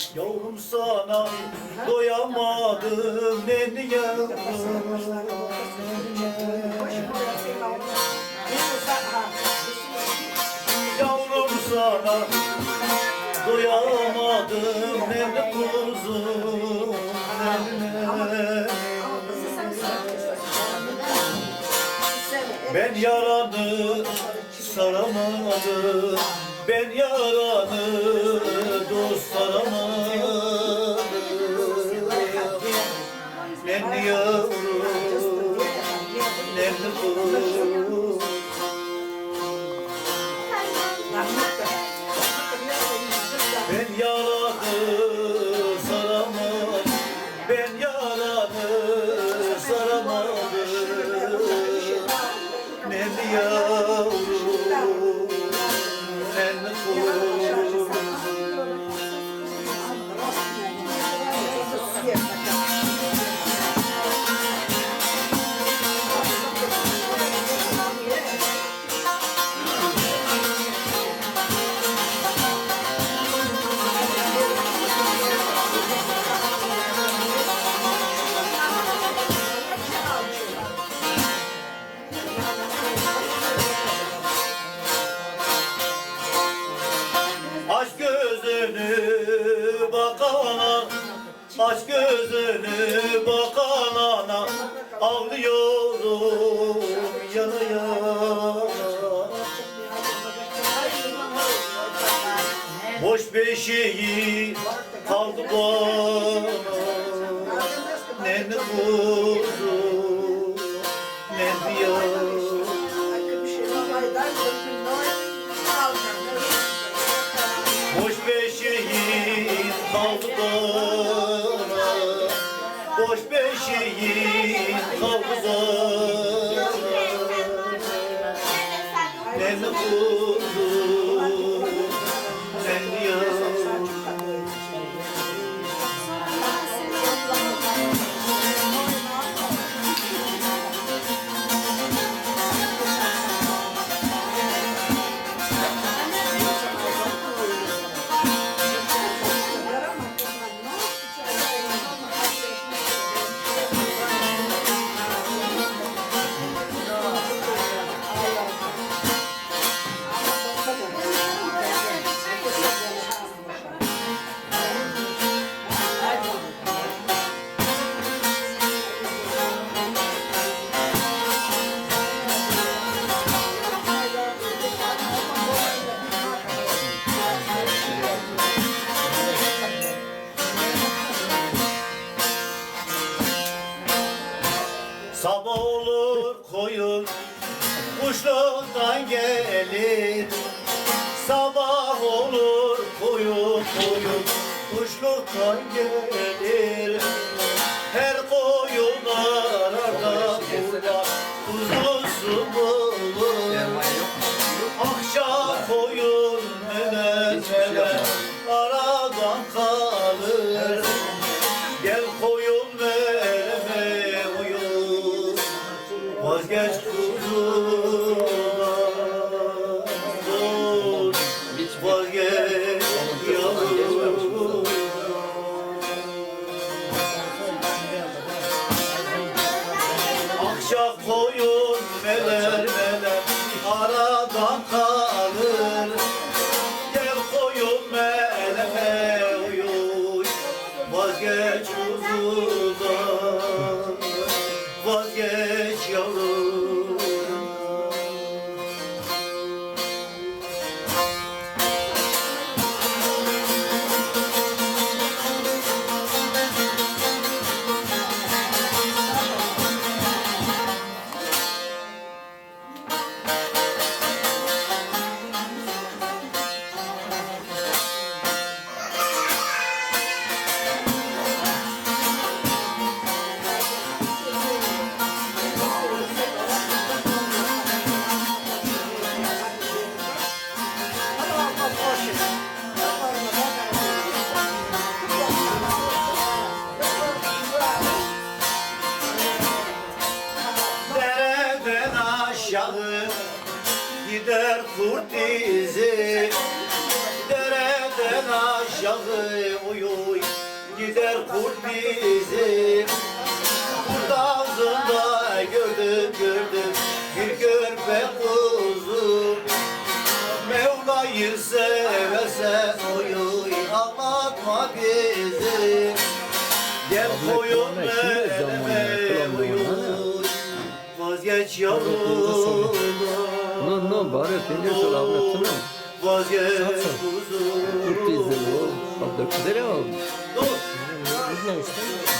Yavrum sana doyamadım nenni yavrum Yavrum sana doyamadım nenni kuzum Ben yaranı saramadım Ben yaranı Nenni kuzum Ağlıyorum yana yana. Boş beşiği kaldı bana. Nenni kuzu kaldı Sabah olur koyun koyun. Kuşluktan gelir. Her koyun arada burada. Kuzusu Akşam koyun meler gider kurt izi Dereden aşağı uyuy gider kurt izi Kurt ağzından bari peynir sol avratını. Vazgeç kuzum Kurt izleri o. Abla kudere o. Dur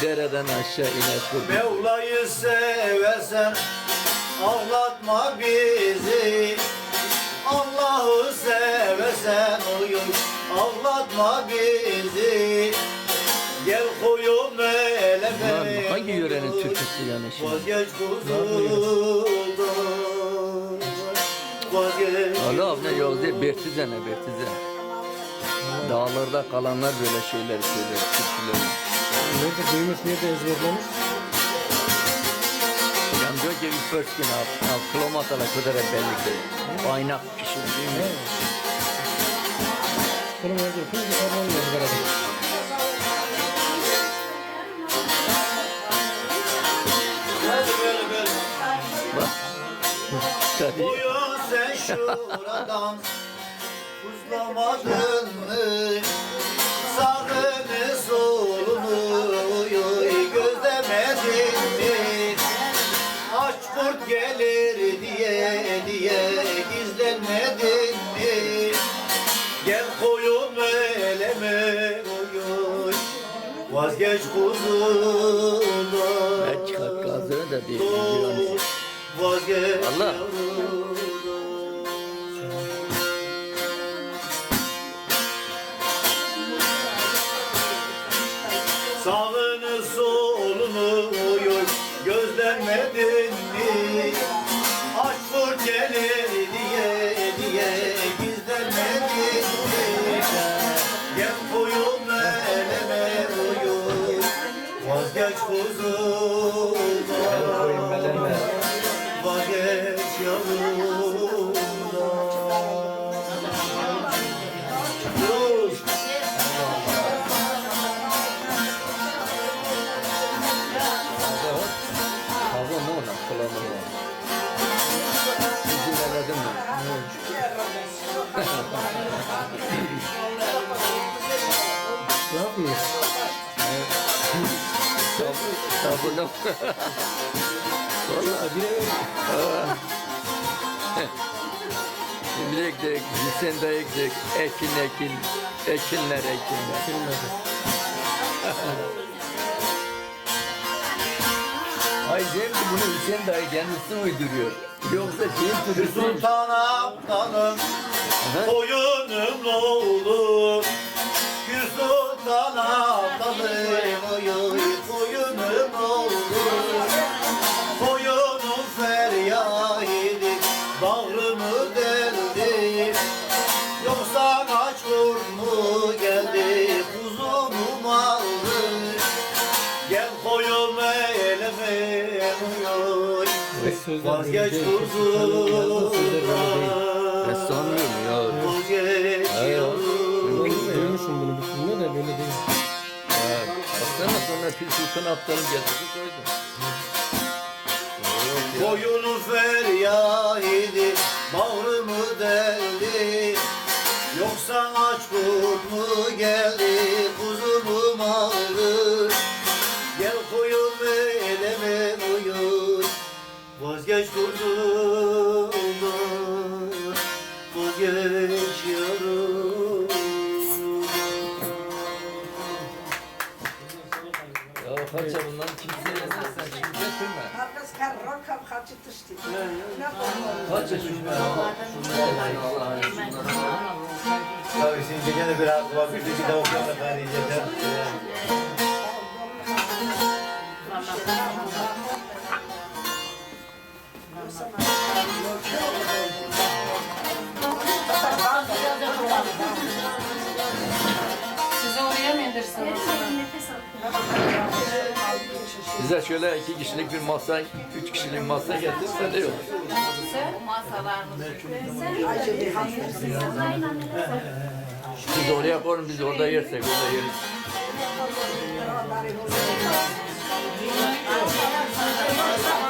Dereden aşağı iner kurt. Mevla'yı seversen ağlatma bizi Allah'ı seversen oyun ağlatma bizi Gel koyun Lan hangi yörenin türküsü yani şimdi? Vazgeç Vazgeç Allah ne yol değil, Bertize ne Bertize. Dağlarda kalanlar böyle şeyler söyler, türküler. Nerede duymuş, nerede ezberlemiş? Yani diyor ki bir first gün al, al kilometre kadar belli Aynak kişi değil mi? Bunu nerede okuyun? Bir tane Uyun sen şuradan Uzlamadın mı? Sağını solunu gözlemedin mi? Aç kurt gelir diye diye gizlenmedin mi? Gel koyun eleme uyuy Vazgeç kuzundan Belki gazını da değil. Vazgeç Allah. Sağını solunu uyur gözlemedin mi? Ne yapıyor? Sabunum. Valla. Şimdi ektik, Hüseyin dayı ektik. Ekin ekin, ekinler ekinler. Bilmedi. Ay Cem bunu Hüseyin dayı kendisi uyduruyor. Yoksa şeyin türüsü. Sultan Abdalım Aha. Koyunum olur Abdalım Oy oy koyunum olur Koyunum feryaydı Bağrımı deldi Yoksa kaç kurt mu geldi Kuzumu aldı Gel koyun elime Sözler Vazgeç böyle bunu bütününe de böyle değil. Baksana sonra Fil Sultan Aptal'ın getirdi koydu. Koyunu feryaydı Bağrımı deldi Yoksa aç kurt mu geldi tıştı. Ne yapalım? Kaça şunu Allah'ın Ya şimdi. Bir de bir de okuyalım. Hadi yeter. Size oraya mı indirsiniz? Bize şöyle iki kişilik bir masa, üç kişilik masa getirse de yok. Siz oraya koyun, biz orada yersek, orada yeriz. Thank you.